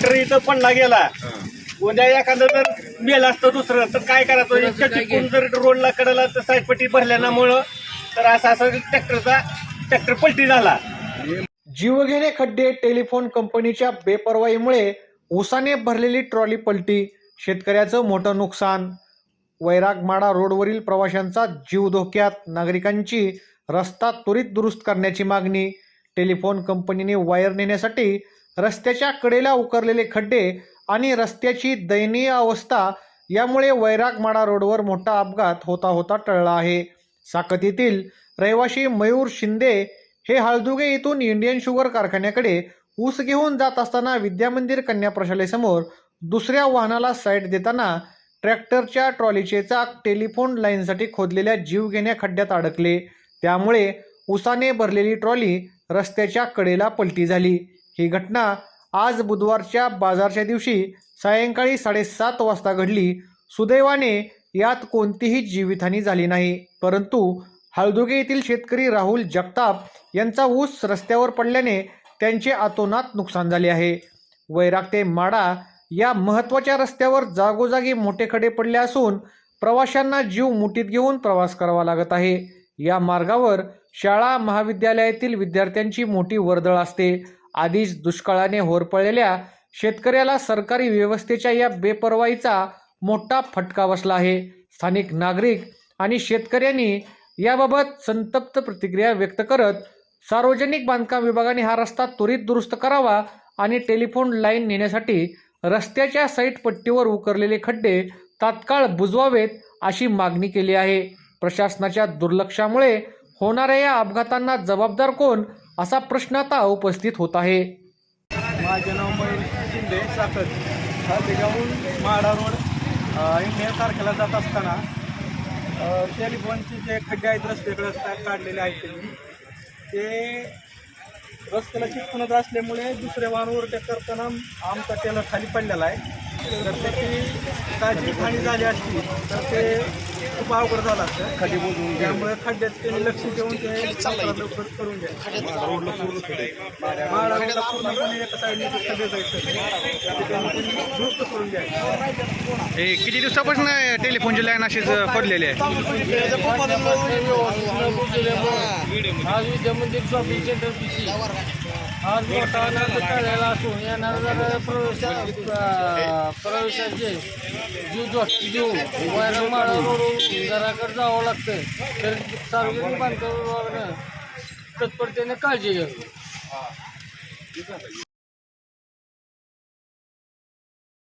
Tractor इथं पडला गेला. उद्या एखादं जर मेलं असतं दुसरं तर काय करायचं? इतकं चिकून जर रोडला कडला तर साईडपट्टी भरल्यामुळं तर असं असं ट्रॅक्टरचा ट्रॅक्टर पलटी झाला. जीवघेणे खड्डे टेलिफोन कंपनीच्या बेपर्वाईमुळे उसाने भरलेली ट्रॉली पलटी शेतकऱ्याचं मोठं नुकसान. वैरागमाडा रोडवरील प्रवाशांचा जीव धोक्यात नागरिकांची रस्ता त्वरित दुरुस्त करण्याची मागणी. टेलिफोन कंपनीने वायर नेण्यासाठी रस्त्याच्या कडेला उकरलेले खड्डे आणि रस्त्याची दयनीय अवस्था यामुळे वैरागमाडा रोडवर मोठा अपघात होता होता टळला आहे. साकतीतील रहिवाशी मयूर शिंदे हे हळदुगे येथून इंडियन शुगर कारखान्याकडे ऊस घेऊन जात असताना विद्यामंदिर कन्या प्रशालेसमोर दुसऱ्या वाहनाला साईड देताना ट्रॅक्टरच्या ट्रॉलीचे चाक टेलिफोन लाईनसाठी खोदलेल्या जीवघेण्या खड्ड्यात अडकले. त्यामुळे उसाने भरलेली ट्रॉली रस्त्याच्या कडेला पलटी झाली. ही घटना आज बुधवारच्या बाजारच्या दिवशी सायंकाळी साडेसात वाजता घडली. सुदैवाने यात कोणतीही जीवितहानी झाली नाही. परंतु हळदुगे येथील शेतकरी राहुल जगताप यांचा ऊस रस्त्यावर पडल्याने त्यांचे आतोनात नुकसान झाले आहे. वैराग ते माडा या महत्त्वाच्या रस्त्यावर जागोजागी मोठे खडे पडले असून प्रवाशांना जीव मुठीत घेऊन प्रवास करावा लागत आहे. या मार्गावर शाळा महाविद्यालयातील विद्यार्थ्यांची मोठी वर्दळ असते. आधीच दुष्काळाने होरपळलेल्या शेतकऱ्याला सरकारी व्यवस्थेच्या या बेपर्वाईचा मोठा फटका बसला आहे. स्थानिक नागरिक आणि शेतकऱ्यांनी याबाबत संतप्त प्रतिक्रिया व्यक्त करत सार्वजनिक बांधकाम विभागाने हा रस्ता त्वरित दुरुस्त करावा आणि टेलिफोन लाईन नेण्यासाठी रस्त्याच्या साईट पट्टीवर उकरलेले खड्डे तात्काळ बुजवावेत अशी मागणी केली आहे. प्रशासनाच्या दुर्लक्षामुळे होणाऱ्या या अपघातांना जबाबदार कोण असा प्रश्न आता उपस्थित होत आहे. माझे नाव मयूर शिंदे साखर. खालदेगावहून माडा रोड इंडिया तारखेला जात असताना टेलिफोनचे जे खड्डे आहेत रस्त्याकडे असतात काढलेले आहेत त्यांनी. ते रस्त्याला चिटकूनच असल्यामुळे दुसऱ्या वाहनावर त्या करताना आमचा टेलर खाली पडलेला आहे. तर त्याची ताजी हानी झाली असती तर ते खूप अवघड झालं असतं. खड्डे बोलून त्यामुळे खड्ड्यात त्यांनी लक्ष देऊन ते लवकर करून रोडला पूर्णपणे एका साईडने खड्डे जायचं दुरुस्त करून द्यायचं हे किती दिवसापासून टेलिफोनची लाईन अशीच पडलेली आहे? आज विद्यामंदिर शॉपिंग सेंटर पिशी. आज मोठा आनंद टळलेला असून येणाऱ्या प्रवेशा अं, प्रवेशाचे जीव जोष्टी देऊन वैरण माळा रोडून घराकडे जावं लागतं तर सार्वजनिक बांधकाम विभागानं तत्परतेने काळजी घ्यावी.